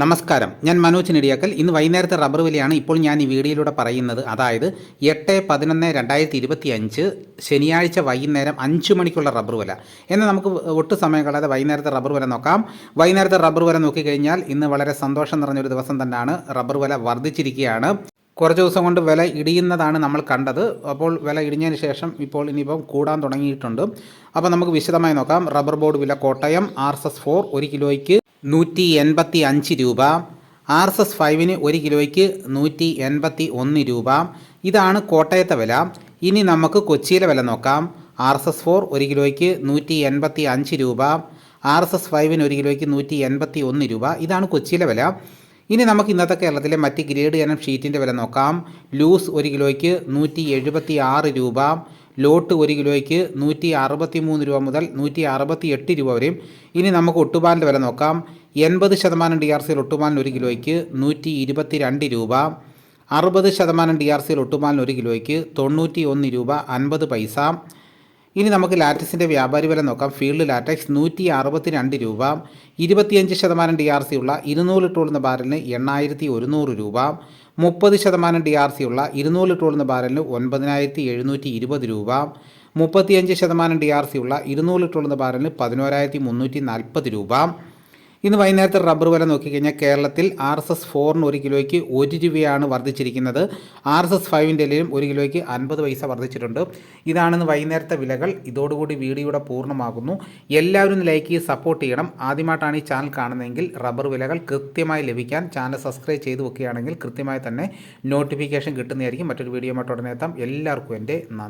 നമസ്കാരം. ഞാൻ മനോജ് നെടിയാക്കൽ. ഇന്ന് വൈകുന്നേരത്തെ റബ്ബർ വിലയാണ് ഇപ്പോൾ ഞാൻ ഈ വീഡിയോയിലൂടെ പറയുന്നത്. അതായത് എട്ട് പതിനൊന്ന് രണ്ടായിരത്തി ഇരുപത്തി അഞ്ച് ശനിയാഴ്ച വൈകുന്നേരം അഞ്ച് മണിക്കുള്ള റബ്ബർ വില. എന്നാൽ നമുക്ക് ഒട്ട് സമയം കളയാതെ വൈകുന്നേരത്തെ റബ്ബർ വില നോക്കാം. വൈകുന്നേരത്തെ റബ്ബർ വില നോക്കിക്കഴിഞ്ഞാൽ ഇന്ന് വളരെ സന്തോഷം നിറഞ്ഞൊരു ദിവസം തന്നെയാണ് റബ്ബർ വില വർദ്ധിച്ചിരിക്കുകയാണ്. കുറച്ച് ദിവസം കൊണ്ട് വില ഇടിയുന്നതാണ് നമ്മൾ കണ്ടത്. അപ്പോൾ വില ഇടിഞ്ഞതിന് ശേഷം ഇപ്പോൾ ഇനിയിപ്പം കൂടാൻ തുടങ്ങിയിട്ടുണ്ട്. അപ്പോൾ നമുക്ക് വിശദമായി നോക്കാം. റബ്ബർ ബോർഡ് വില Kottayam R S S four ഒരു കിലോയ്ക്ക് നൂറ്റി എൺപത്തി അഞ്ച് രൂപ. ആർ എസ് എസ് ഫൈവിന് ഒരു കിലോയ്ക്ക് നൂറ്റി എൺപത്തി ഒന്ന് രൂപ. ഇതാണ് കോട്ടയത്തെ വില. ഇനി നമുക്ക് കൊച്ചിയിലെ വില നോക്കാം. ആർ എസ് എസ് ഫോർ ഒരു കിലോയ്ക്ക് നൂറ്റി എൺപത്തി അഞ്ച് രൂപ. ആർ എസ് എസ് ഫൈവിന് ഒരു കിലോയ്ക്ക് നൂറ്റി എൺപത്തി ഒന്ന് രൂപ. ഇതാണ് കൊച്ചിയിലെ വില. ഇനി നമുക്ക് ഇന്നത്തെ കേരളത്തിലെ മറ്റ് ഗ്രേഡ് ഇനം ഷീറ്റിന്റെ വില നോക്കാം. ലൂസ് ഒരു കിലോയ്ക്ക് നൂറ്റി എഴുപത്തി ആറ് രൂപ. ലോട്ട് ഒരു കിലോയ്ക്ക് നൂറ്റി അറുപത്തി മൂന്ന് രൂപ മുതൽ നൂറ്റി അറുപത്തി എട്ട് രൂപ വരെയും. ഇനി നമുക്ക് ഒട്ടുപാലിന്റെ വില നോക്കാം. എൺപത് ശതമാനം ഡി ആർ സിയിൽ ഒട്ടുപാലിന് ഒരു കിലോയ്ക്ക് നൂറ്റി ഇരുപത്തി രണ്ട് രൂപ. അറുപത് ശതമാനം ഡി ആർ സിയിൽ ഒട്ടുപാലിന് ഒരു കിലോയ്ക്ക് തൊണ്ണൂറ്റി ഒന്ന് രൂപ അൻപത് പൈസ. ഇനി നമുക്ക് ലാറ്റക്സിന്റെ വ്യാപാരി വില നോക്കാം. ഫീൽഡ് ലാറ്റക്സ് നൂറ്റി അറുപത്തി രണ്ട് രൂപ ഇരുപത്തിയഞ്ച് ശതമാനം ഡി ആർ സി ഉള്ള ഇരുന്നൂറ് ലിറ്ററുള്ള ബാരലിന് എണ്ണായിരത്തി ഒരുന്നൂറ് രൂപ മുപ്പത് ശതമാനം ഡി ആർ സി ഉള്ള ഇരുന്നൂറ് ലിറ്ററുള്ള ബാരലിന് ഒൻപതിനായിരത്തി എഴുന്നൂറ്റി ഇരുപത് രൂപ മുപ്പത്തിയഞ്ച് ശതമാനം ഡി ആർ സി ഉള്ള ഇരുന്നൂറ് ലിറ്ററുള്ള ബാരലിന് പതിനോരായിരത്തി മുന്നൂറ്റി നാൽപ്പത് രൂപ. ഇന്ന് വൈകുന്നേരത്തെ റബ്ബർ വില നോക്കിക്കഴിഞ്ഞാൽ കേരളത്തിൽ ആർ എസ് എസ് ഫോറിന് ഒരു കിലോയ്ക്ക് ഒരു രൂപയാണ് വർദ്ധിച്ചിരിക്കുന്നത്. ആർ എസ് എസ് ഫൈവിന്റെ ഇലയിലും ഒരു കിലോയ്ക്ക് അൻപത് പൈസ വർദ്ധിച്ചിട്ടുണ്ട്. ഇതാണെന്ന് വൈകുന്നേരത്തെ വിലകൾ. ഇതോടുകൂടി വീഡിയോയുടെ പൂർണമാകുന്നു. എല്ലാവരും ലൈക്ക് ചെയ്ത് സപ്പോർട്ട് ചെയ്യണം. ആദ്യമായിട്ടാണ് ഈ ചാനൽ കാണുന്നതെങ്കിൽ റബ്ബർ വിലകൾ കൃത്യമായി ലഭിക്കാൻ ചാനൽ സബ്സ്ക്രൈബ് ചെയ്ത് വെക്കുകയാണെങ്കിൽ കൃത്യമായി തന്നെ നോട്ടിഫിക്കേഷൻ കിട്ടുന്നതായിരിക്കും. മറ്റൊരു വീഡിയോ ഉടനെ എത്താം. എല്ലാവർക്കും എന്റെ നന്ദി.